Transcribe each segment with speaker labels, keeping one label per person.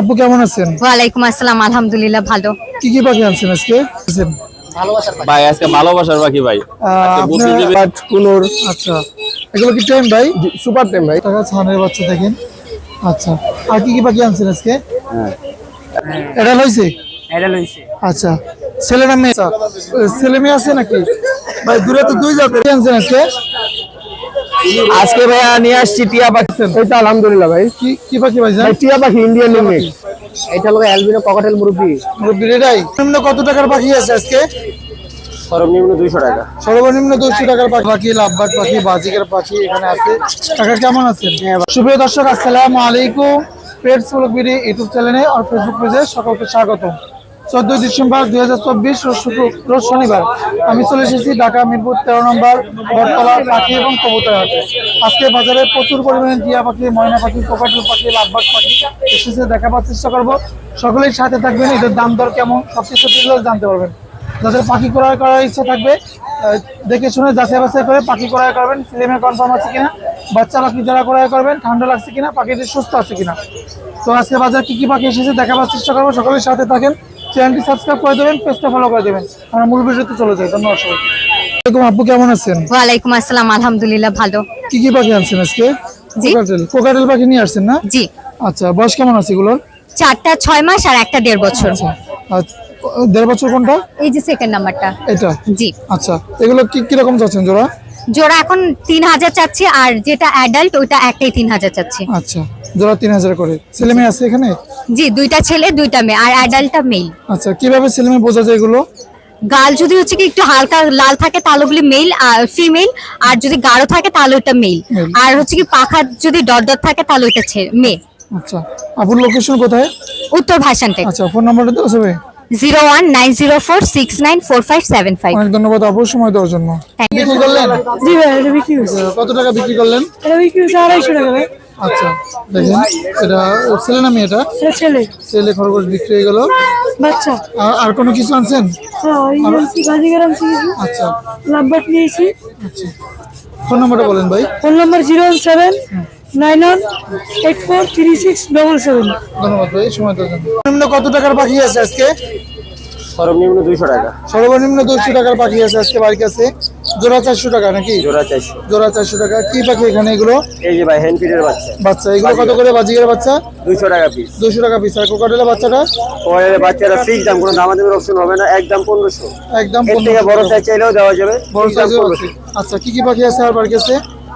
Speaker 1: আপু কেমন আছেন?
Speaker 2: ওয়ালাইকুম আসসালাম আলহামদুলিল্লাহ ভালো।
Speaker 1: কি কি পাখি আনছেন আজকে?
Speaker 3: ভাই আজকে ভালোবাসার বাকি ভাই।
Speaker 1: কুনুর আচ্ছা। এগুলো কি টাইম ভাই? সুপার টাইম ভাই। টাকা ছানের বাচ্চা দেখেন। আচ্ছা। আর কি কি পাখি আনছেন আজকে? এটা লইছে
Speaker 4: এটা লইছে
Speaker 1: আচ্ছা। ছেলে না মেয়ে ছেলে মেয়ে আছে নাকি? ভাই দূরে তো দুই জাতের। কি আনছেন আজকে?
Speaker 4: আজকে ভাইয়া নিয়ে আসছি টিয়া পাখি। এটা আলহামদুলিল্লাহ ভাই।
Speaker 1: কি কি পাখি ভাই
Speaker 4: টিয়া পাখি ইন্ডিয়ান লিমিট এটা হলো অ্যালবিনো ককাটেল মুরব্বি।
Speaker 1: মুরব্বির এটাই নিম্ন কত টাকার পাখি আছে আজকে?
Speaker 4: সর্বনিম্ন দুইশো টাকা।
Speaker 1: সর্বনিম্ন দুশো টাকার পাখি। পাখি লাভবাট পাখি বাজিকের পাখি এখানে আছে। টাকা কেমন আছেন? সুপ্রিয় দর্শক আসসালামু আলাইকুম। পেটস ব্লগ বিডি ইউটিউব চ্যানেলে আর ফেসবুক পেজে সকলকে স্বাগত চোদ্দই ডিসেম্বর দুই হাজার চব্বিশ রোজ শনিবার। আমি চলে এসেছি ঢাকা মিরপুর তেরো নম্বর বটতলা পাখি এবং কবুতর হাটে। আজকে বাজারে প্রচুর পরিমাণে টিয়া পাখি, ময়না পাখি কোকাটুল পাখি লাভবাট পাখি এসেছে, দেখাবার চেষ্টা করব। সকলেই সাথে থাকবেন, এদের দাম দর কেমন সব কিছু জানতে পারবেন। যাদের পাখি ক্রয় করার ইচ্ছা থাকবে দেখে শুনে যাচাই বাছাই করে পাখি ক্রয় করবেন। ফিল্মে কনফার্ম আছে কিনা? বাচ্চা পাখি যারা ক্রয় করবেন, ঠান্ডা লাগছে কিনা? পাখিটি সুস্থ আছে কিনা? তো আজকে বাজার কি কি পাখি এসেছে দেখাবার চেষ্টা করব সকলের সাথে থাকেন। চ্যানেলটি সাবস্ক্রাইব করে দেবেন পেজটা ফলো করে দেবেন। আমরা মূল বিষয়তে চলে যাই ধন্যবাদ সবাইকে। আপু কেমন আছেন?
Speaker 2: ওয়ালাইকুম আসসালাম আলহামদুলিল্লাহ ভালো।
Speaker 1: কি কি পাখি আনছেন আজকে। কোকাটেল কোকাটেল পাখি নিয়ে আসছেন না?
Speaker 2: জি।
Speaker 1: আচ্ছা বয়স কেমন আছে এগুলোর?
Speaker 2: চারটা ছয় মাস আর একটা দেড় বছর।
Speaker 1: আচ্ছা দেড় বছর কোনটা?
Speaker 2: এই যে সেকেন্ড নাম্বারটা
Speaker 1: এটা?
Speaker 2: জি।
Speaker 1: আচ্ছা এগুলো কি কীরকম যাচ্ছেন জোড়া?
Speaker 2: জোড়া এখন তিন হাজার চাচ্ছি আর যেটা অ্যাডাল্ট ওইটা একটাই তিন হাজার চাচ্ছি।
Speaker 1: আচ্ছা জোড়া তিন হাজার করে। ছেলে মেয়ে আছে এখানে?
Speaker 2: জি দুইটা ছেলে দুইটা মেয়ে আর অ্যাডাল্টটা মেল
Speaker 1: আচ্ছা কীভাবে ছেলে মেয়ে বোঝা যায় এগুলো?
Speaker 2: গাল যদি হচ্ছে কি একটু হালকা লাল থাকে তাহলে ওগুলি মেল ফিমেল আর যদি গাঢ় থাকে তাহলে ওটা মেল আর হচ্ছে কি পাখা যদি ডট ডট থাকে তাহলে মেল
Speaker 1: আচ্ছা আপুর লোকেশন কোথায়?
Speaker 2: উত্তর ভাষান
Speaker 1: আচ্ছা ফোন নাম্বারটা দেওয়া যাবে
Speaker 2: zero one nine zero four six nine four five seven five.
Speaker 1: অনেক ধন্যবাদ আপুর সময় দেওয়ার জন্য। বিক্রি করলেন?
Speaker 5: জি ভাই এটা বিক্রি হয়েছে।
Speaker 1: কত টাকা বিক্রি করলেন?
Speaker 5: এটা বিক্রি হয়েছে আড়াইশো টাকা ভাই।
Speaker 1: আচ্ছা দেখেন এটা ছেলে না মেয়েটা?
Speaker 5: ছেলে।
Speaker 1: ছেলে খরগোশ বিক্রি হয়ে গেল।
Speaker 5: বাচ্চা।
Speaker 1: আর- আর কোনো কিছু আনছেন?
Speaker 5: হ্যাঁ
Speaker 1: আচ্ছা।
Speaker 5: লাভবাট নিয়েছি।
Speaker 1: আচ্ছা। ফোন নাম্বারটা বলেন ভাই।
Speaker 5: Phone number zero one seven nine one eight four three six double seven.
Speaker 1: ধন্যবাদ ভাই সময় দেওয়ার জন্য। নিম্ন কত টাকার পাখি আছে আজকে?
Speaker 4: সর্বনিম্ন দুইশো টাকা।
Speaker 1: সর্বনিম্ন দুশো টাকার পাখি আছে আজকে বাড়ির কাছে জোড়া চারশো টাকা নাকি?
Speaker 4: জোড়া চাইছি
Speaker 1: জোড়া চারশো টাকা। কি পাখি এখানে এগুলো?
Speaker 4: এই যে ভাই হ্যান্ড ফিডের বাচ্চা।
Speaker 1: বাচ্চা এগুলো কত করে বাজিকের বাচ্চা?
Speaker 4: দুইশো টাকা পিস
Speaker 1: দুশো টাকা পিস আর কোকাটেলের বাচ্চাটা?
Speaker 4: পরে বাচ্চারা ফিক্স দাম কোনো দামাদামের অপশন হবে না একদম পনেরোশো।
Speaker 1: একদম
Speaker 4: এর বড় সাইজ চাইলেও দেওয়া যাবে।
Speaker 1: বড়
Speaker 4: Fixed দাম
Speaker 1: সাইজের
Speaker 4: 1500
Speaker 1: আছে আচ্ছা কি কি পাখি আছে আর বাড়ির কাছে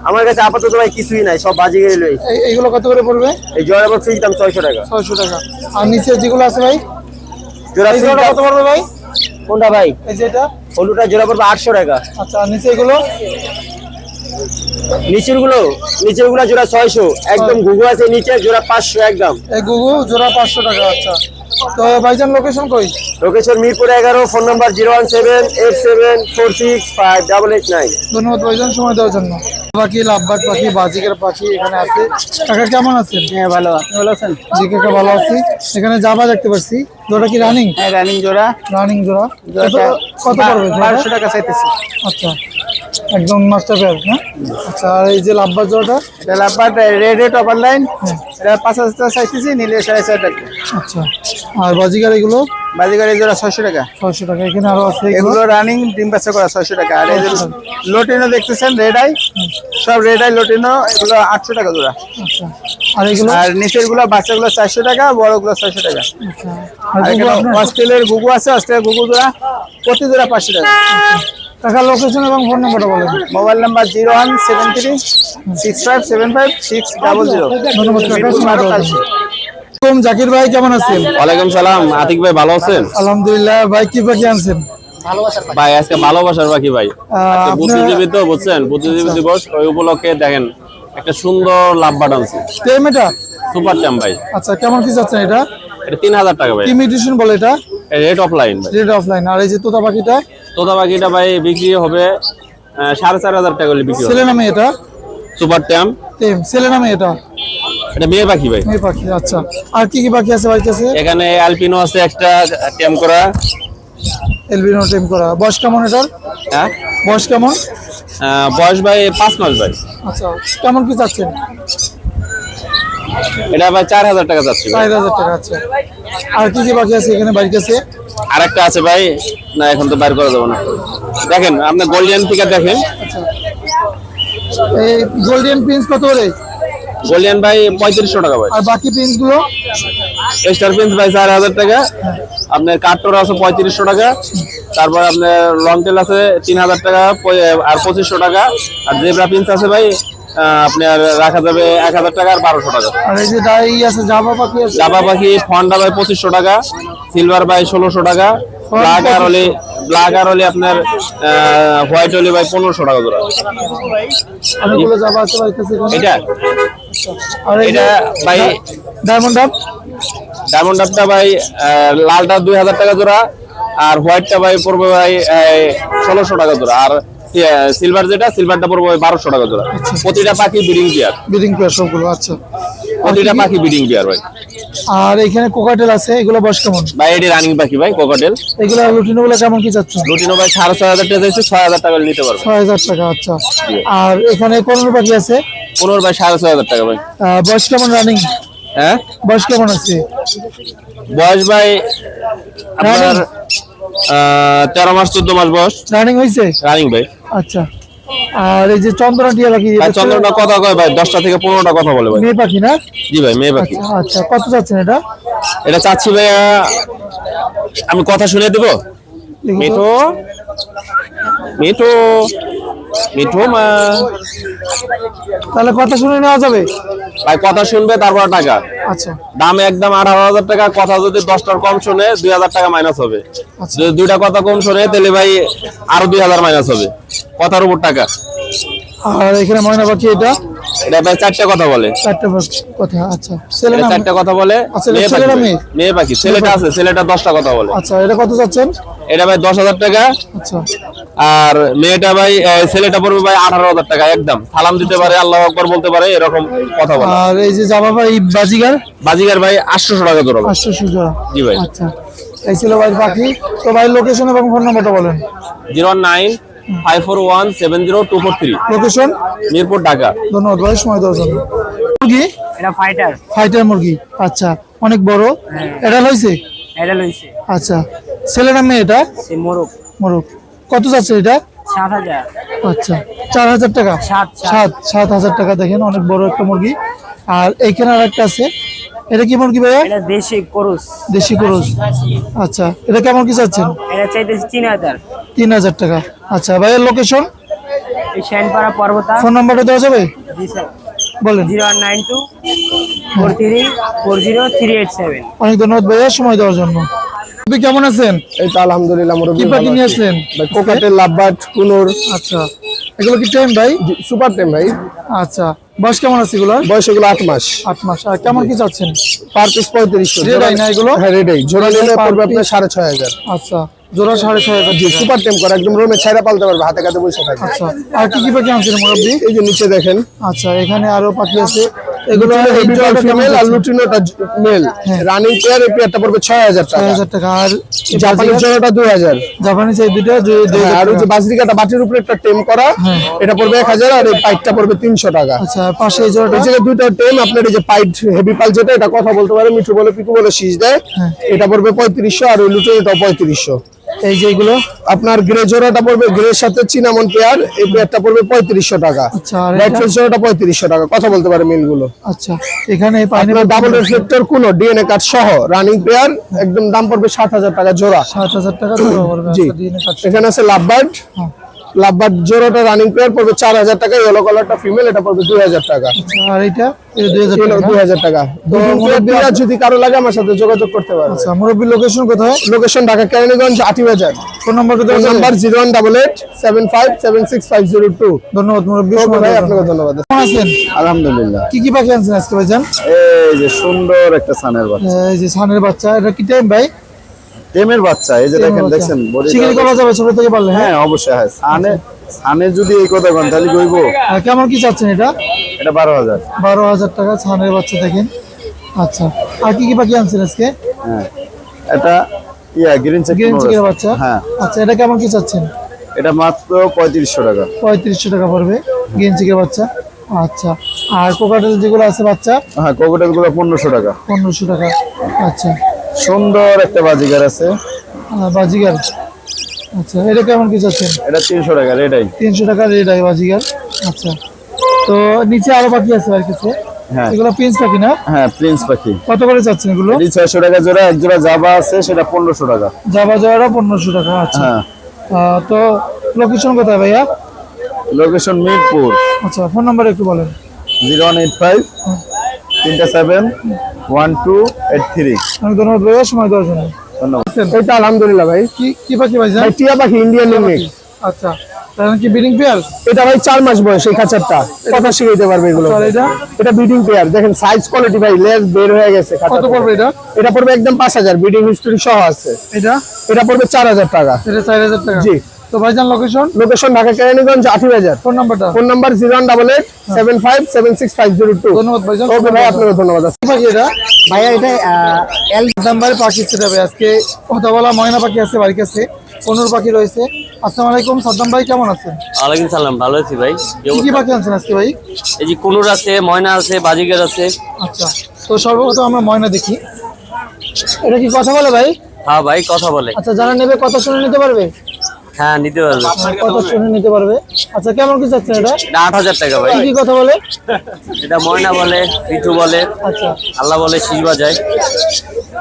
Speaker 4: আমার কাছে আপাতত ভাই কিছুই নাই সব বাজে গেলে লই
Speaker 1: এইগুলো কত করে পড়বে?
Speaker 4: এই জোড়া ফিক্স দাম ছয়শো টাকা।
Speaker 1: ছয়শো টাকা। আর নিচে যেগুলো আছে ভাই?
Speaker 4: জোড়া
Speaker 1: কত পড়বে ভাই?
Speaker 4: কোনটা ভাই?
Speaker 1: এই যে এটা?
Speaker 4: হলুটা জোড়া পড়বে আটশো টাকা।
Speaker 1: আচ্ছা আর নিচে এগুলো?
Speaker 4: নিচেরগুলো নিচেরগুলো জোড়া ছয়শো। একদম গুগু আছে নিচে জোড়া পাঁচশো একদম।
Speaker 1: এই গুগু জোড়া পাঁচশো টাকা আচ্ছা। তো ভাইজান লোকেশন কই?
Speaker 4: লোকেশন মিরপুর এগারো phone number zero one seven eight seven four six five double eight nine
Speaker 1: ধন্যবাদ ভাইজান সময় দেওয়ার জন্য। পাখি লাভবাট পাখি বাজিকের পাখি এখানে আছে। কাকা কেমন আছেন?
Speaker 4: হ্যাঁ ভালো। আপনি ভালো আছেন?
Speaker 1: জি কাকা ভালো আছি। এখানে জাবা দেখতে পাচ্ছি। জোড়া কি রানিং
Speaker 4: হ্যাঁ রানিং জোড়া।
Speaker 1: রানিং জোড়া। কত- পড়বে?
Speaker 4: বারোশো টাকা চাইতেছি।
Speaker 1: আচ্ছা। একদম মাস্টার পেয়ার না আচ্ছা আর এই যে লাভবাট জোড়াটা
Speaker 4: এটা লাভবার রেড রেড অপার লাইন। এটা পাঁচ হাজার টাকা চাইতেছি নিলে সাড়ে চার টাকা।
Speaker 1: আচ্ছা আর বাজিকার এগুলো?
Speaker 4: বাজিগাড়ি জোড়া ছয়শো টাকা।
Speaker 1: ছয়শো টাকা এখানে আরও আছে এগুলো?
Speaker 4: রানিং ডিম বাচ্চা করা ছয়শো টাকা। আর এই যে লোটিনো দেখতেছেন রেড আই সব রেড আই লোটিনো এগুলো আটশো টাকা জোড়া।
Speaker 1: আচ্ছা আর এগুলো?
Speaker 4: আর নিচেরগুলো বাচ্চাগুলো চারশো টাকা বড়গুলো ছয়শো টাকা।
Speaker 1: আচ্ছা আর
Speaker 4: অস্ট্রেলিয়ার গুগু আছে অস্ট্রেলিয়ার গুগু জোড়া প্রতি জোড়া পাঁচশো টাকা।
Speaker 1: টাকা লোকেশন এবং ফোন নাম্বারটা বলেন
Speaker 4: mobile number zero one seven three six five seven five six double zero
Speaker 1: ধন্যবাদ কাকা জাকির ভাই কেমন আছেন?
Speaker 3: ওয়ালাইকুম সালাম। আতিক ভাই ভালো আছেন?
Speaker 1: আলহামদুলিল্লাহ ভাই কি আনছেন?
Speaker 3: ভাই আজকে ভালোবাসার বাকি ভাই। বুদ্ধিজীবী তো বুঝছেন? বুদ্ধিজীবী দিবস। ওই উপলক্ষে দেখেন একটা সুন্দর আনছি।
Speaker 1: টেম এটা?
Speaker 3: সুপার ট্যাম ভাই।
Speaker 1: আচ্ছা কেমন কি যাচ্ছেন এটা?
Speaker 3: এটা তিন হাজার টাকা ভাই।
Speaker 1: ইমিটেশন বলে এটা?
Speaker 3: রেট অফ লাইন ভাই।
Speaker 1: রেড অফলাইন আর এই যে তোতা পাখিটা?
Speaker 3: তোতা বাকিটা ভাই বিক্রি হবে সাড়ে চার হাজার টাকা বিক্রি হবে।
Speaker 1: ছেলে নামে এটা?
Speaker 3: সুপার ট্যাম
Speaker 1: টেম ছেলে নামে এটা?
Speaker 3: এটা মেয়ে পাখি ভাই।
Speaker 1: মেয়ে পাখি আচ্ছা। আর কি কি পাখি আছে বাড়ির আছে?
Speaker 3: এখানে অ্যালপিনো আছে একটা ট্যাম করা।
Speaker 1: এলবিনো টেম করা। বয়স কেমন এটার?
Speaker 3: হ্যাঁ?
Speaker 1: বয়স কেমন?
Speaker 3: বয়স ভাই পাঁচ মাস ভাই।
Speaker 1: আচ্ছা কেমন কি চাচ্ছেন?
Speaker 3: এটা ভাই চার হাজার টাকা যাচ্ছে
Speaker 1: চার হাজার টাকা আছে। আর কি কি বাকি আছে এখানে বাড়ির কাছে
Speaker 3: আর একটা আছে ভাই। না এখন তো বাইর করা যাবে না। দেখেন আপনি গোল্ডেন থেকে দেখেন।
Speaker 1: এই গোল্ডেন প্রিন্স কত করে?
Speaker 3: গোল্ডেন ভাই পঁয়ত্রিশশো টাকা ভাই।
Speaker 1: আর বাকি প্রিন্সগুলো?
Speaker 3: স্টার প্রিন্স ভাই চার হাজার টাকা। আপনার কাঠটোর আছে পঁয়ত্রিশশো টাকা। তারপর আপনার লং টেল আছে তিন হাজার টাকা আর পঁচিশশো টাকা। আর জেব্রা প্রিন্স আছে ভাই আপনার রাখা যাবে এক হাজার টাকা আর বারোশো টাকা।
Speaker 1: আর এই যে ডাই আছে জামা পাখি আছে।
Speaker 3: জাবা পাখি ফন্ডা ভাই পঁচিশশো টাকা সিলভার ভাই ষোলোশো টাকা ব্ল্যাক আর হলে ব্ল্যাক আর হলে আপনার হোয়াইট হলে ভাই পনেরোশো টাকা জোড়া
Speaker 1: অনেকগুলো জামা আছে বাড়ির কাছে
Speaker 3: এটা?
Speaker 1: আর এই
Speaker 3: এটা ভাই
Speaker 1: ডায়মন্ড আপ
Speaker 3: ডায়মন্ড আপটা ভাই লালটা দুই হাজার টাকা জোড়া আর হোয়াইটটা ভাই পড়বে ভাই ষোলোশো টাকা জোড়া। আর সিলভার যেটা সিলভারটা পড়বে বারোশো টাকা জোড়া। প্রতিটা পাখি বিডিং পেয়ার
Speaker 1: বিডিং পেয়ার সবগুলো আচ্ছা।
Speaker 3: প্রতিটা পাখি ব্রিডিং পেয়ার ভাই।
Speaker 1: আর এখানে কোকাটেল আছে এগুলো বয়স কেমন?
Speaker 3: ভাই এটি রানিং পাখি ভাই কোকাটেল
Speaker 1: এগুলো লুটিনো গুলো কেমন কি চাচ্ছ?
Speaker 3: রুটিনো ভাই সাড়ে ছয় হাজার টাকা চাইছে ছয় হাজার টাকা নিতে পারবে।
Speaker 1: ছয় হাজার টাকা আচ্ছা। আর এখানে পনেরো পাখি আছে?
Speaker 3: পনেরো ভাই সাড়ে ছয় হাজার টাকা ভাই।
Speaker 1: বয়স কেমন রানিং
Speaker 3: হ্যাঁ?
Speaker 1: বয়স কেমন আছে?
Speaker 3: বয়স ভাই আপনার তেরো মাস চোদ্দ মাস বয়স।
Speaker 1: রানিং হয়েছে
Speaker 3: রানিং ভাই।
Speaker 1: আচ্ছা। আর এই যে চন্দ্রনা টিয়া পাখি
Speaker 3: কথা কয় ভাই? দশটা থেকে পনেরোটা কথা বলে ভাই।
Speaker 1: মেয়ে পাখি না?
Speaker 3: জি ভাই মেয়ে পাখি।
Speaker 1: আচ্ছা আচ্ছা। কত চাচ্ছেন এটা?
Speaker 3: এটা চাচ্ছি ভাইয়া আমি কথা শুনে দেবো। মিঠু মিঠু মিঠু মা।
Speaker 1: তাহলে কথা শুনে নেওয়া যাবে?
Speaker 3: ভাই কথা শুনবে তারপর টাকা।
Speaker 1: আচ্ছা।
Speaker 3: দাম একদম আঠারো হাজার টাকা কথা যদি দশটার কম শুনে দুই হাজার টাকা মাইনাস হবে।
Speaker 1: আচ্ছা।
Speaker 3: যদি দুইটা কথা কম শুনে তাহলে ভাই আরও দুই হাজার মাইনাস হবে। কথার উপর টাকা।
Speaker 1: আর এখানে ময়না পাখি এটা?
Speaker 3: এটা ভাই চারটা কথা বলে।
Speaker 1: চারটে কথা আচ্ছা। ছেলে
Speaker 3: চারটা কথা বলে।
Speaker 1: আচ্ছা,
Speaker 3: মেয়ে পাখি।
Speaker 1: মেয়ে?
Speaker 3: মেয়ে পাখি। ছেলেটা আছে ছেলেটা দশটা কথা বলে।
Speaker 1: আচ্ছা এটা কত চাচ্ছেন?
Speaker 3: এটা ভাই দশ হাজার টাকা।
Speaker 1: আচ্ছা।
Speaker 3: আর মেয়েটা ভাই ছেলেটা পড়বে ভাই আঠারো হাজার টাকা একদম। সালাম দিতে পারে আল্লাহ আকবর বলতে পারে এরকম কথা বলে।
Speaker 1: আর এই যে জামা ভাই বাজিগার?
Speaker 3: বাজিগার ভাই আটশোশো টাকা ভাই।
Speaker 1: পাঁচশো
Speaker 3: জি ভাই।
Speaker 1: আচ্ছা। এই ছিল ভাই পাখি। তো ভাই লোকেশন এবং ফোন নাম্বারটা বলেন।
Speaker 3: Zero nine five four one seven zero two four three
Speaker 1: location
Speaker 3: Mirpur Dhaka.
Speaker 1: ধন্যবাদ ভাই সময় দেওয়ার জন্য। মুরগি?
Speaker 6: এটা ফাইটার
Speaker 1: ফাইটার মুরগি। আচ্ছা অনেক বড়। এটা লইছে?
Speaker 6: এটা লইছে।
Speaker 1: আচ্ছা ছেলে না মেয়ে এটা?
Speaker 6: সে মোরগ।
Speaker 1: মোরগ। কত যাচ্ছে এটা?
Speaker 6: সাত হাজার।
Speaker 1: আচ্ছা চার হাজার টাকা?
Speaker 6: সাত, সাত।
Speaker 1: হাজার টাকা দেখেন অনেক বড় একটা মুরগি। আর এইখানে আর একটা আছে। এটা কি মুরগি ভাইয়া?
Speaker 6: এটা দেশি করুস।
Speaker 1: দেশি ক্রোজ আচ্ছা এটা কেমন কি চাচ্ছেন?
Speaker 6: এটা চাইতেছে তিন হাজার।
Speaker 1: তিন হাজার টাকা। আচ্ছা ভাইয়ের লোকেশন
Speaker 6: এই শ্যানপাড়া পর্বতা।
Speaker 1: ফোন নাম্বারটা দেওয়া যাবে
Speaker 6: জি স্যার।
Speaker 1: বলেন।
Speaker 6: Zero one nine two four three four zero three eight seven.
Speaker 1: অনেক ধন্যবাদ ভাইয়া সময় দেওয়ার জন্য। আপনি কেমন আছেন?
Speaker 4: এই তো আলহামদুলিল্লাহ
Speaker 1: কি পাখি নিয়ে
Speaker 4: আছি।
Speaker 1: আসলেন?
Speaker 4: ভাই কোকাটেল লাভবার্ড কুনুর।
Speaker 1: আচ্ছা। এগুলো কি টাইম ভাই?
Speaker 4: সুপার টেম ভাই।
Speaker 1: আচ্ছা। বয়স কেমন আছে এগুলো
Speaker 4: বয়স এগুলো আট মাস।
Speaker 1: আট মাস। আর কেমন কি চাচ্ছেন?
Speaker 4: পার পিস পঁয়ত্রিশশো
Speaker 1: না এগুলো?
Speaker 4: হ্যাঁ রেডাই জোড়া নিলে পড়বে আপনার? সাড়ে ছয় হাজার।
Speaker 1: আচ্ছা। জোড়া সাড়ে ছয় হাজার
Speaker 4: জি সুপার টেম করা একদম রুমে ছাইরা পালতে পারবে হাতে কাতে বসে থাকে
Speaker 1: আচ্ছা আর কি কি পাখি আনছেন মুরব্বী
Speaker 4: এই যে নিচে দেখেন।
Speaker 1: আচ্ছা এখানে আরও পাখি আছে। এগুলো এই
Speaker 4: লুটিনো ফিমেল আর লুটিনোটা মেল রানিং পেয়ার এই পেয়ারটা পড়বে টাকা।
Speaker 1: আর
Speaker 4: জাপানি জোড়াটা
Speaker 1: জাপানি
Speaker 4: হ্যাঁ, আর ওই যে
Speaker 1: টাকা।
Speaker 4: বাজরিকাটা বাটির উপরে একটা টেম করা এটা পড়বে এক হাজার আর এই পাইপটা পড়বে তিনশো টাকা।
Speaker 1: আচ্ছা পাশে এই জোড়াটা?
Speaker 4: এই দুটো টেম আপনার এই যে পাইপ হেভি পাল যেটা এটা কথা বলতে পারে মিঠু বলে পিকু বলে শীষ দেয়।
Speaker 1: হ্যাঁ।
Speaker 4: এটা পড়বে পঁয়ত্রিশশো আর ওই লুটো এটা পঁয়ত্রিশশো।
Speaker 1: এই যেগুলো
Speaker 4: আপনার গ্রে জোড়াটা পড়বে গ্রের সাথে চিনামন পেয়ার এই পেয়ারটা পড়বে পঁয়ত্রিশশো টাকা।
Speaker 1: আচ্ছা,
Speaker 4: জোড়াটা পঁয়ত্রিশশো টাকা কথা বলতে পারে মিলগুলো।
Speaker 1: আচ্ছা এখানে
Speaker 4: ডাবল রিফ্লেক্টর কোনো ডিএনএ কার্ড সহ রানিং পেয়ার একদম দাম পড়বে সাত হাজার টাকা জোড়া।
Speaker 1: সাত হাজার টাকা জোড়া পড়বে
Speaker 4: জি।
Speaker 1: আচ্ছা।
Speaker 4: এখানে আছে লাভবার্ড জোড়াটা রানিং পেয়ার পড়বে চার হাজার টাকা ইয়েলো কালারটা ফিমেল এটা পড়বে দুই হাজার টাকা।
Speaker 1: আর এটা? এটা দুই হাজার টাকা।
Speaker 4: তো যদি কারও লাগে আমার সাথে যোগাযোগ করতে পারবে
Speaker 1: আচ্ছা মুরব্বী লোকেশন কোথায়?
Speaker 4: Location Dhaka Keraniganj Aati Bazar
Speaker 1: phone
Speaker 4: phone
Speaker 1: যাবে?
Speaker 4: Number zero one double eight seven five seven six five zero two
Speaker 1: ধন্যবাদ মুরব্বী
Speaker 4: ভাই আপনাকে ধন্যবাদ।
Speaker 1: কেমন আছেন?
Speaker 7: আলহামদুলিল্লাহ।
Speaker 1: কি কি পাখি আনছেন আজকে ভাইজান?
Speaker 7: এই যে সুন্দর একটা সানের বাচ্চা।
Speaker 1: এই যে সানের বাচ্চা এটা কি টাইম ভাই?
Speaker 7: টেমের বাচ্চা এই যে দেখেন দেখছেন
Speaker 1: শিকারি করা যাবে ছোট থেকে পারলে হ্যাঁ?
Speaker 7: হ্যাঁ অবশ্যই হ্যাঁ। সানে সানে যদি এই কথা কন তাহলে কইবো
Speaker 1: কেমন কি চাচ্ছেন এটা?
Speaker 7: এটা বারো হাজার।
Speaker 1: বারো হাজার টাকা ছানের বাচ্চা দেখেন। আচ্ছা আর কি কি পাখি আনছেন আজকে?
Speaker 7: হ্যাঁ এটা ইয়া গ্রিন চেক
Speaker 1: গ্রিন চিকের বাচ্চা?
Speaker 7: হ্যাঁ।
Speaker 1: আচ্ছা এটা কেমন কি চাচ্ছেন?
Speaker 7: এটা মাত্র পঁয়ত্রিশশো টাকা।
Speaker 1: পঁয়ত্রিশশো টাকা পড়বে গ্রিন চিকের বাচ্চা। আচ্ছা আর কোকাটেল যেগুলো আছে বাচ্চা?
Speaker 7: হ্যাঁ কোকোটেলগুলো পনেরোশো টাকা।
Speaker 1: পনেরোশো টাকা। আচ্ছা
Speaker 7: সুন্দর একটা বাজিগার আছে।
Speaker 1: বাজিগার। আচ্ছা এটা কেমন কি চাচ্ছেন?
Speaker 7: এটা তিনশো টাকা রেডাই
Speaker 1: তিনশো টাকা আছে বাজিগার। আচ্ছা তো নিচে আরও বাকি আছে আর কিছু?
Speaker 7: হ্যাঁ।
Speaker 1: এগুলো পিন্স পাখি না?
Speaker 7: হ্যাঁ প্রিন্স পাখি।
Speaker 1: কত করে চাচ্ছেন এগুলো?
Speaker 7: ছয়শো টাকা জোড়া এক জোড়া জাবা আছে সেটা পনেরোশো টাকা।
Speaker 1: যাবা যাওয়াটা পনেরোশো টাকা আচ্ছা।
Speaker 7: হ্যাঁ।
Speaker 1: তো লোকেশন কোথায় ভাইয়া?
Speaker 7: লোকেশন মিরপুর।
Speaker 1: আচ্ছা ফোন নাম্বার একটু বলেন।
Speaker 7: জিরো ওয়ান এইট ফাইভ তিনটা seven one two eight three
Speaker 1: আমি ধন্যবাদ ভাইয়া সময় দেওয়ার জন্য
Speaker 7: ধন্যবাদ।
Speaker 4: এটা আলহামদুলিল্লাহ ভাই।
Speaker 1: কি কি পাখি ভাই
Speaker 4: ভাই টিয়া পাখি ইন্ডিয়ান
Speaker 1: আচ্ছা তাহলে কি বিডিং পেয়ার
Speaker 4: এটা ভাই চার মাস বয়স এই খাঁচারটা। কথা শিখাইতে পারবে এগুলো।
Speaker 1: এটা?
Speaker 4: এটা বিডিং পেয়ার দেখেন সাইজ কোয়ালিটি ভাই লেস বের হয়ে গেছে
Speaker 1: কত। পড়বে এটা?
Speaker 4: এটা পড়বে একদম পাঁচ হাজার। বিডিং হিস্টোরি সহ আছে।
Speaker 1: এটা?
Speaker 4: এটা পড়বে চার হাজার টাকা।
Speaker 1: এটা চার হাজার টাকা।
Speaker 4: জি।
Speaker 1: তো ভাইজান লোকেশন
Speaker 4: লোকেশন ঢাকা কেরানীগঞ্জ আশি হাজার
Speaker 1: ফোন নাম্বারটা
Speaker 4: phone number zero one double eight seven five seven six five zero two
Speaker 1: ধন্যবাদ ভাইজান
Speaker 4: ওকে ভাই আপনাকে ধন্যবাদ।
Speaker 1: পাখি এটা?
Speaker 6: ভাইয়া এটা
Speaker 1: এল নাম্বারে পাখি ছেড়ে আজকে কথা বলা ময়না পাখি আছে বাড়ির কাছে। কোনুর পাখি রয়েছে। আসসালামু আলাইকুম সাদ্দাম ভাই কেমন আছেন?
Speaker 8: ওয়ালাইকুম সালাম ভালো আছি ভাই। কি
Speaker 1: কি কি পাখি আনছেন আজকে ভাই?
Speaker 8: এই যে কুনুর আছে ময়না আছে বাজিগার আছে।
Speaker 1: আচ্ছা তো সর্বপ্রথম আমরা ময়না দেখি। এটা কি কথা বলে ভাই?
Speaker 8: হ্যাঁ ভাই কথা বলে।
Speaker 1: আচ্ছা যারা নেবে কথা শুনে নিতে পারবে?
Speaker 8: হ্যাঁ নিতে পারবে।
Speaker 1: কথা শুনে নিতে পারবে? আচ্ছা কেমন কি চাচ্ছেন এটা?
Speaker 8: এটা আট হাজার টাকা ভাই।
Speaker 1: কি কথা বলে?
Speaker 8: এটা ময়না বলে পিঠু বলে
Speaker 1: আচ্ছা।
Speaker 8: আল্লাহ বলে শীষ বাজায়।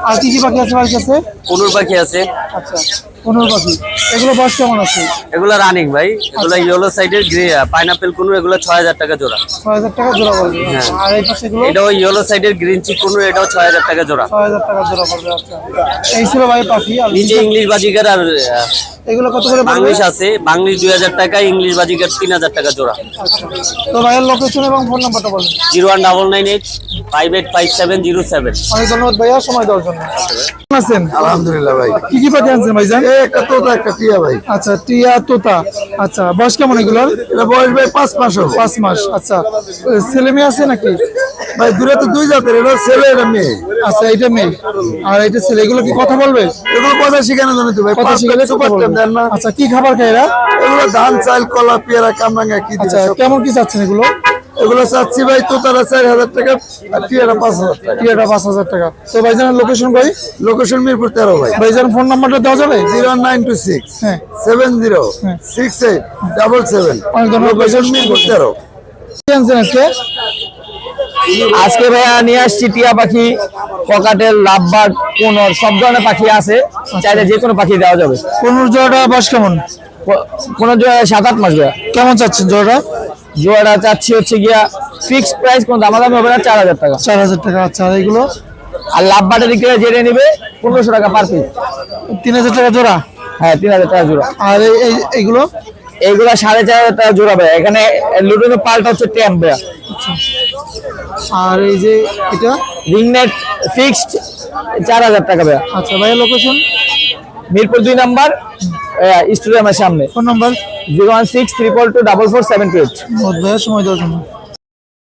Speaker 1: আর কি কি পাখি আছে আমার কাছে?
Speaker 8: কুনুর পাখি আছে।
Speaker 1: আচ্ছা। এগুলো বয়স কেমন আছে?
Speaker 8: এগুলো রানিং ভাই। এগুলো ইয়েলো সাইডের গ্রে পাইনাপেল কুনুর এগুলো ছয় হাজার টাকা জোড়া।
Speaker 1: ছয় হাজার টাকা জোড়া পড়বে।
Speaker 8: হ্যাঁ।
Speaker 1: আর এই পাশে এগুলো?
Speaker 8: এটাও ইয়েলো সাইডের গ্রিন চিক কুনুর এটাও ছয় হাজার টাকা জোড়া।
Speaker 1: ছয় হাজার টাকা জোড়া পড়বে আচ্ছা। এই ছিল ভাই পাখি আর
Speaker 8: নিচে ইংলিশ বাজিগার আর
Speaker 1: এগুলো কত করে
Speaker 8: বাংলিশ আছে। বাংলিশ দুই হাজার টাকা ইংলিশ বাজিগার তিন হাজার টাকা জোড়া।
Speaker 1: আচ্ছা। তো ভাইয়ের লোকেশন এবং ফোন নাম্বারটা বলেন।
Speaker 8: Zero one double nine eight five eight five seven zero seven
Speaker 1: অনেক ধন্যবাদ ভাইয়া সময় দেওয়ার জন্য। আছেন?
Speaker 7: আলহামদুলিল্লাহ ভাই।
Speaker 1: কি কি পাখি আনছেন ভাইজান?
Speaker 7: একটা তোতা একটা টিয়া ভাই।
Speaker 1: আচ্ছা টিয়া তোতা। আচ্ছা বয়স কেমন এগুলোর?
Speaker 7: এটা বয়স ভাই পাঁচ মাস হবে।
Speaker 1: পাঁচ মাস আচ্ছা। ছেলে মেয়ে আছে নাকি?
Speaker 7: ভাই দূরে তো দুই জাতের এটা ছেলে এটা মেয়ে।
Speaker 1: আচ্ছা এটা মেয়ে। আর এটা ছেলে এগুলো কি কথা বলবে?
Speaker 7: এগুলো কথা শিখানো জানো তো ভাই
Speaker 1: কথা শিখলে
Speaker 7: দেন না।
Speaker 1: আচ্ছা কি খাবার খায় এরা?
Speaker 7: এগুলো ধান চাল কলা পেয়ারা কামরাঙ্গা কি
Speaker 1: আচ্ছা কেমন কি চাচ্ছেন এগুলো?
Speaker 7: এগুলো চাচ্ছি ভাই তো তারা চার হাজার টাকা আর টিয়ারা পাঁচ হাজার টাকা।
Speaker 1: টিয়াটা পাঁচ হাজার টাকা। তো ভাইজানের লোকেশন ভাই
Speaker 7: লোকেশন মিরপুর তেরো ভাই।
Speaker 1: ভাইজান ফোন নাম্বারটা দেওয়া যাবে?
Speaker 7: জিরো নাইন টু সিক্স
Speaker 1: হ্যাঁ।
Speaker 7: সেভেন জিরো
Speaker 1: হ্যাঁ।
Speaker 7: Six eight double seven. Location Mirpur তেরো।
Speaker 1: আজকে?
Speaker 4: ভাইয়া নিয়ে আসছি টিয়া পাখি পকাটেল লাভবার্ড কোনর সব ধরনের পাখি আছে। চাইলে যে কোনো পাখি দেওয়া যাবে।
Speaker 1: কোনুর জোড়াটা বয়স কেমন?
Speaker 4: কোন সাত আট মাস ভাইয়া।
Speaker 1: কেমন চাচ্ছেন জোড়াটা?
Speaker 4: জোয়াটা চাচ্ছি হচ্ছে গিয়া ফিক্সড প্রাইস কোন দামাদামি হবে না চার হাজার টাকা।
Speaker 1: চার হাজার টাকা আচ্ছা আর এগুলো?
Speaker 4: আর লাভবার্ডের দিক থেকে জেনে নিবে পনেরোশো টাকা পার পিস
Speaker 1: তিন হাজার টাকা জোড়া?
Speaker 4: হ্যাঁ তিন হাজার টাকা জোড়া।
Speaker 1: আর এই- এই এইগুলো?
Speaker 4: এইগুলা সাড়ে চার হাজার টাকা জোড়া ভাইয়া এখানে লুডোনের পাল্টা হচ্ছে টেন ভাইয়া।
Speaker 1: আর এই যে এটা?
Speaker 4: রিংনেট ফিক্সড চার হাজার টাকা ভাইয়া।
Speaker 1: আচ্ছা ভাইয়ের লোকেশন
Speaker 4: মিরপুর দুই নাম্বার। স্টেডিয়ামের সামনে।
Speaker 1: Phone number?
Speaker 4: Zero one six triple two double four seven two eight.
Speaker 1: সময় দেওয়ার জন্য।